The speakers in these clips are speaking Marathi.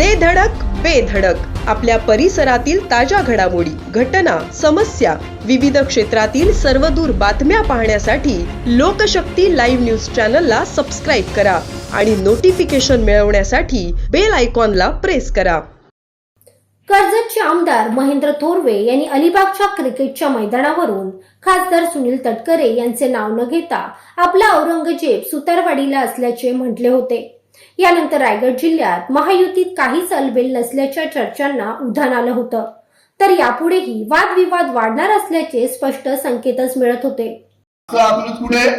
दे धडक बेधडक आपल्या परिसरातील ताज्या घडामोडी घटना समस्या विविध क्षेत्रातील सर्वदूर बातम्या पाहण्यासाठी लोकशक्ती लाईव्ह न्यूज चॅनलला सबस्क्राईब करा आणि नोटिफिकेशन मिळवण्यासाठी बेल आयकॉनला प्रेस करा. कर्जतचे आमदार महेंद्र थोरवे यांनी अलिबागच्या क्रिकेटच्या मैदानावरून खासदार सुनील तटकरे यांचे नाव न घेता आपला औरंगजेब सुतारवाडीला असल्याचे म्हटले होते. यानंतर रायगड जिल्ह्यात महायुतीत काहीच अलबेल नसल्याच्या चर्चांना उधाण आलं होतं. तर यापुढेही वादविवाद वाढणार असल्याचे स्पष्ट संकेतच मिळत होते. पुढे आपलं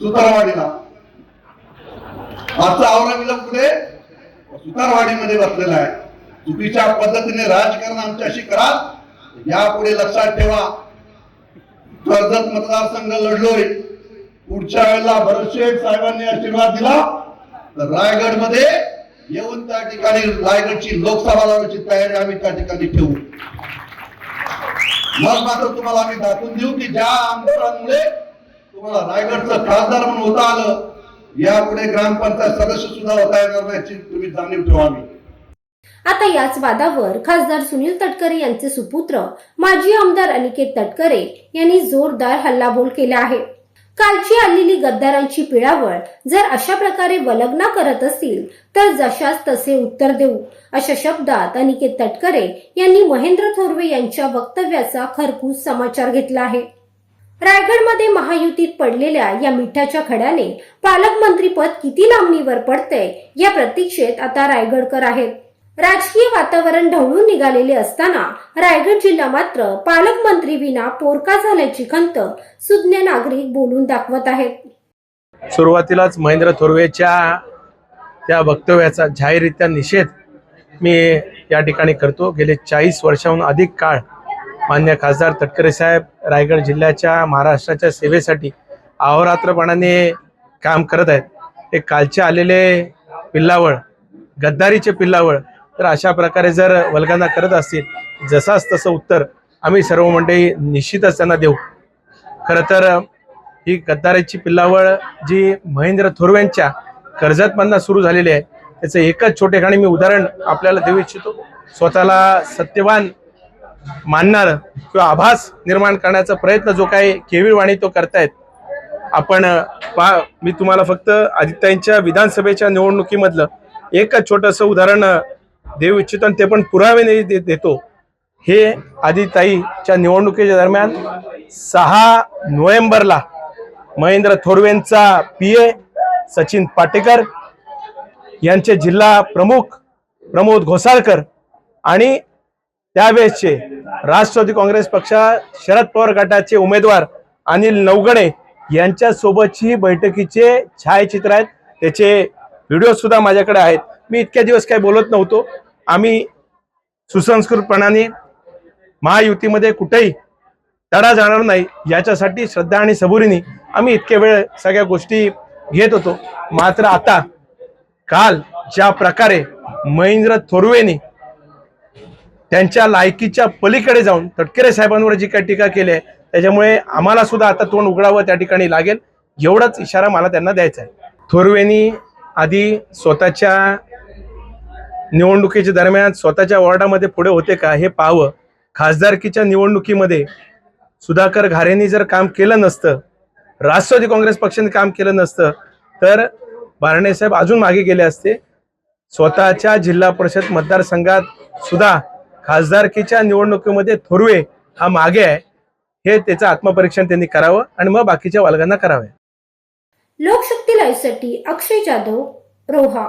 सुतारवाडीला. आजचा औरंगजेब सुतारवाडीमध्ये बसलेला आहे. चुकीच्या पद्धतीने राजकारण आमच्याशी करा. यापुढे लक्षात ठेवा. कर्जत मतदारसंघ लढलोय. पुढच्या वेळेला भरतशेठ साहेबांनी आशीर्वाद दिला. तर रायगडमध्ये येऊन त्या ठिकाणी रायगडची लोकसभा लावण्याची तयारी आम्ही त्या ठिकाणी ठेवू. मग मात्र तुम्हाला आम्ही दाखवून देऊ की ज्या आमदारांमुळे तुम्हाला रायगडचं खासदार म्हणून होता आलं यापुढे ग्रामपंचायत सदस्य सुद्धा होता येणार नाही तुम्ही जाणीव ठेवा आता याच वादावर खासदार सुनील तटकरे यांचे सुपुत्र माजी आमदार अनिकेत तटकरे यांनी जोरदार हल्लाबोल केला आहे. कालची आलेली गद्दारांची पिळावळ जर अशा प्रकारे वलग्ना करत असतील तर जशास तसे उत्तर देऊ. अशा शब्दात अनिकेत तटकरे यांनी महेंद्र थोरवे यांच्या वक्तव्याचा खरपूस समाचार घेतला आहे. रायगडमध्ये महायुतीत पडलेल्या या मिठाच्या खड्याने पालकमंत्रीपद किती लांबणीवर पडते या प्रतीक्षेत आता रायगडकर आहेत. राजकीय वातावरण ढवळून निघालेले असताना रायगड जिल्हा मात्र पालकमंत्री विना पोरका झाल्याची खंत सुज्ञ नागरिक बोलून दाखवत आहेत. सुरुवातीलाच महेंद्र थोरवेच्या त्या वक्तव्याचा जाहीररित्या निषेध मी या ठिकाणी करतो. गेले चाळीस वर्षाहून अधिक काळ मान्य खासदार तटकरे साहेब रायगड जिल्ह्याच्या महाराष्ट्राच्या सेवेसाठी अहोरात्रपणाने काम करत आहेत. ते कालचे आलेले पिल्लावळ गद्दारीचे पिल्लावळ तर अशा प्रकारे जर वल्गांना करत असतील जसाच तसं उत्तर आम्ही सर्व मंडळी निश्चितच त्यांना देऊ. खरं तर ही गद्दाराची पिल्लावळ जी महेंद्र थोरव्यांच्या कर्जतमधनं सुरू झालेली आहे त्याचं एकच छोटेखाणी मी उदाहरण आपल्याला देऊ इच्छितो. स्वतःला सत्यवान मानणार किंवा आभास निर्माण करण्याचा प्रयत्न जो काही केविळवाणी तो करतायत आपण पा मी तुम्हाला फक्त आदित्यांच्या विधानसभेच्या निवडणुकीमधलं एकच छोटंसं उदाहरण देऊ इच्छितो आणि ते पण पुरावे दे- देतो. हे आदिताईच्या निवडणुकीच्या दरम्यान सहा नोव्हेंबरला महेंद्र थोरवेंचा पी ए सचिन पाटेकर यांचे जिल्हा प्रमुख प्रमोद घोसाळकर आणि त्यावेळेसचे राष्ट्रवादी काँग्रेस पक्षा शरद पवार गटाचे उमेदवार अनिल नवगणे यांच्यासोबतची बैठकीचे छायाचित्र आहेत. त्याचे व्हिडिओ सुद्धा माझ्याकडे आहेत. मी इतक्या दिवस काही बोलत नव्हतो. आम्ही सुसंस्कृतपणाने महायुतीमध्ये कुठेही तडा जाणार नाही याच्यासाठी श्रद्धा आणि सबुरीने आम्ही इतके वेळ सगळ्या गोष्टी घेत होतो. मात्र आता काल ज्या प्रकारे महेंद्र थोरवेने त्यांच्या लायकीच्या पलीकडे जाऊन तटकरे साहेबांवर जी काही टीका केली आहे त्याच्यामुळे आम्हाला सुद्धा आता तोंड उघडावं त्या ठिकाणी लागेल. एवढाच इशारा मला त्यांना द्यायचा आहे. थोरवेनी आधी स्वतःच्या निवडणुकीच्या दरम्यान स्वतःच्या वॉर्डामध्ये पुढे होते का हे पाहावं. खासदारकीच्या निवडणुकीमध्ये सुधाकर घारेंनी जर काम केलं नसतं राष्ट्रवादी काँग्रेस पक्षाने काम केलं नसतं तर बारणेसाहेब अजून मागे गेले असते. स्वतःच्या जिल्हा परिषद मतदारसंघात सुद्धा खासदारकीच्या निवडणुकीमध्ये थोरवे हा मागे आहे. हे त्याचं आत्मपरीक्षण त्यांनी करावं आणि मग बाकीच्या वालगांना करावे. लोकशक्ती लाईव्हसाठी अक्षय जाधव रोहा.